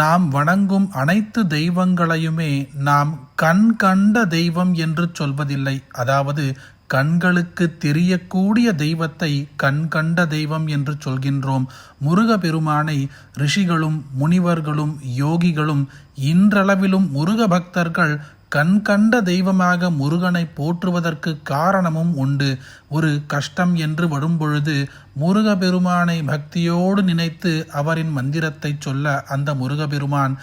நாம் வணங்கும் அனைத்து தெய்வங்களையுமே நாம் கண் கண்ட தெய்வம் என்று சொல்வதில்லை. அதாவது கண்களுக்கு தெரியக்கூடிய தெய்வத்தை கண் கண்ட தெய்வம் என்று சொல்கின்றோம். முருகப்பெருமானை ரிஷிகளும் முனிவர்களும் யோகிகளும் இன்றளவிலும் முருக பக்தர்கள் கண் கண்ட தெய்வமாக முருகனை போற்றுவதற்கு காரணமும் உண்டு. ஒரு கஷ்டம் என்று வரும்பொழுது முருகபெருமானை பக்தியோடு நினைத்து அவரின் மந்திரத்தை சொல்ல அந்த முருகபெருமான்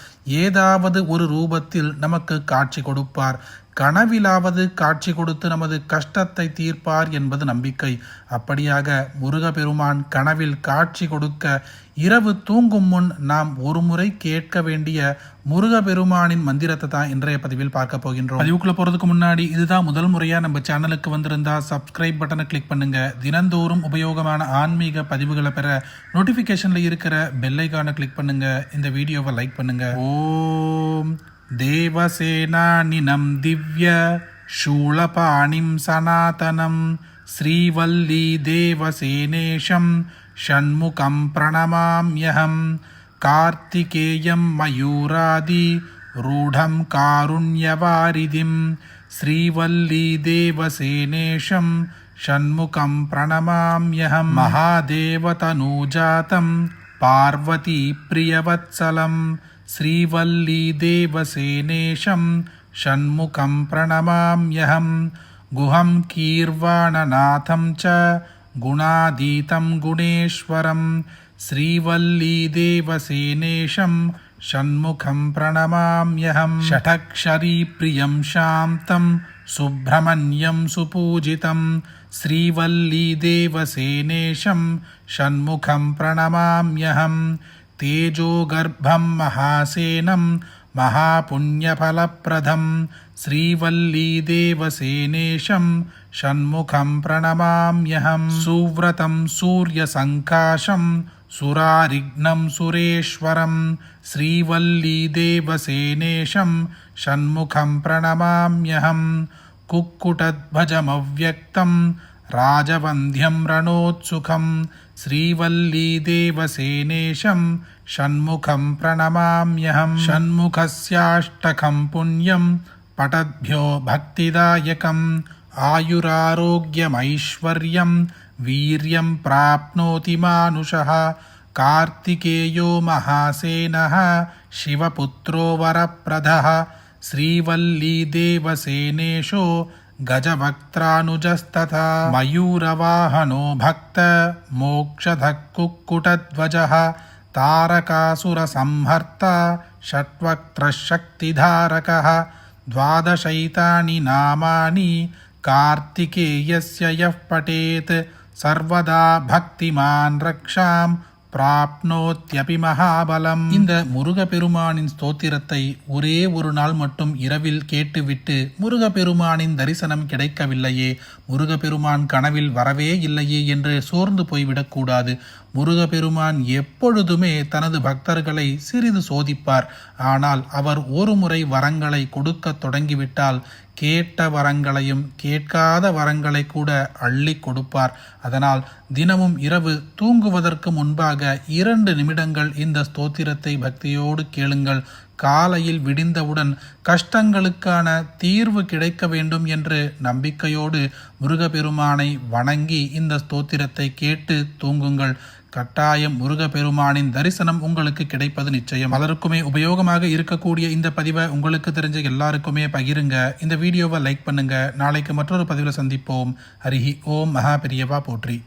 ஏதாவது ஒரு ரூபத்தில் நமக்கு காட்சி கொடுப்பார். கனவிலாவது காட்சி கொடுத்து நமது கஷ்டத்தை தீர்ப்பார் என்பது நம்பிக்கை. அப்படியாக முருகபெருமான் கனவில் காட்சி கொடுக்க இரவு தூங்கும் முன் நாம் ஒருமுறை கேட்க வேண்டிய முருகபெருமானின் மந்திரத்தை தான் இன்றைய பதிவில் பார்க்க போகின்றோம். பதிவுக்குள்ள போறதுக்கு முன்னாடி இதுதான் முதல் முறையா நம்ம சேனலுக்கு வந்திருந்தா சப்ஸ்கிரைப் பட்டனை கிளிக் பண்ணுங்க. தினந்தோறும் உபயோகமான ஆன்மீக பதிவுகளை பெற நோட்டிபிகேஷன்ல இருக்கிற பெல்லைக்கான கிளிக் பண்ணுங்க இந்த வீடியோவை லைக் பண்ணுங்க ஓம் देवसेनानिनं दिव्य शूलपाणिं सनातनं श्रीवल्लीदेवसेनेशं षण्मुखं प्रणमाम्यहं कार्तिकेयं मयूरादि रूढं कारुण्यवारिधिं श्रीवल्लीदेवसेनेशं షణ్ముఖం ప్రణమామ్యహం మహాదేవతనూజాతం పార్వతీ ప్రియవత్సలం శ్రీవల్లీదేవసేనేశం షణ్ముఖం ప్రణమామ్యహం గుహం కీర్వాణనాథం చ గుణాధీతం గుణేశ్వరం శ్రీవల్లీదేవసేనేశం गुणेश्वरं श्रीवल्लीदेवसेनेशं षण्मुखं प्रणमाम्यहं षठक्षरीप्रियं शान्तं सुब्रह्मण्यं सुपूजितं श्रीवल्लीदेवसेनेशं षण्मुखं प्रणमाम्यहं तेजोगर्भं महासेनं महापुण्यफलप्रदं श्रीवल्लीदेवसेनेशं षण्मुखं प्रणमाम्यहं सुव्रतं सूर्यसङ्काशं सुरारिघ्नं सुरेश्वरं श्रीवल्लीदेवसेनेशं षण्मुखं प्रणमाम्यहं कुक्कुटध्वजमव्यक्तं राजवन्ध्यं रणोत्सुकं श्रीवल्लीदेवसेनेशं षण्मुखं प्रणमाम्यहं षण्मुखस्याष्टकं पुण्यं पटद्भ्यो भक्तिदायकम् आयुरारोग्यमैश्वर्यं వీర్యం ప్రాప్నోతి మానుష కార్తికేయో మహాసేన శివపుత్రో వరప్రద శ్రీవల్లీ దేవసేనేషో గజవక్త్రానుజస్తథ మయూరవాహనో భక్త మోక్షధ కుక్కుటధ్వజ తారకాసురసంహర్త షట్వక్త్రశక్తిధారక ద్వాదశైతాని నామాని కార్తికేయస్య యః పఠేత్ சர்வதா பக்திமான் ரக்ஷாம் பிராப்னோத்யபி மகாபலம். இந்த முருகப்பெருமானின் ஸ்தோத்திரத்தை ஒரே ஒரு நாள் மட்டும் இரவில் கேட்டுவிட்டு முருகப்பெருமானின் தரிசனம் கிடைக்கவில்லையே முருகப்பெருமான் கனவில் வரவே இல்லையே என்று சோர்ந்து போய்விடக்கூடாது முருகப்பெருமான் எப்பொழுதுமே தனது பக்தர்களை சிறிது சோதிப்பார். ஆனால் அவர் ஒரு முறை வரங்களை கொடுக்க தொடங்கிவிட்டால் கேட்ட வரங்களையும் கேட்காத வரங்களை கூட அள்ளி கொடுப்பார். அதனால் தினமும் இரவு தூங்குவதற்கு முன்பாக இரண்டு நிமிடங்கள் இந்த ஸ்தோத்திரத்தை பக்தியோடு கேளுங்கள். காலையில் விடிந்தவுடன் கஷ்டங்களுக்கான தீர்வு கிடைக்க வேண்டும் என்று நம்பிக்கையோடு முருகப்பெருமானை வணங்கி இந்த ஸ்தோத்திரத்தை கேட்டு தூங்குங்கள். கட்டாயம் முருகப்பெருமானின் தரிசனம் உங்களுக்கு கிடைப்பது நிச்சயம். பலருக்குமே உபயோகமாக இருக்கக்கூடிய இந்த பதிவை உங்களுக்கு தெரிஞ்ச எல்லாருக்குமே பகிருங்க. இந்த வீடியோவை லைக் பண்ணுங்க. நாளைக்கு மற்றொரு பதிவில் சந்திப்போம். ஹரிஹி ஓம். மகா பெரியவா போற்றி.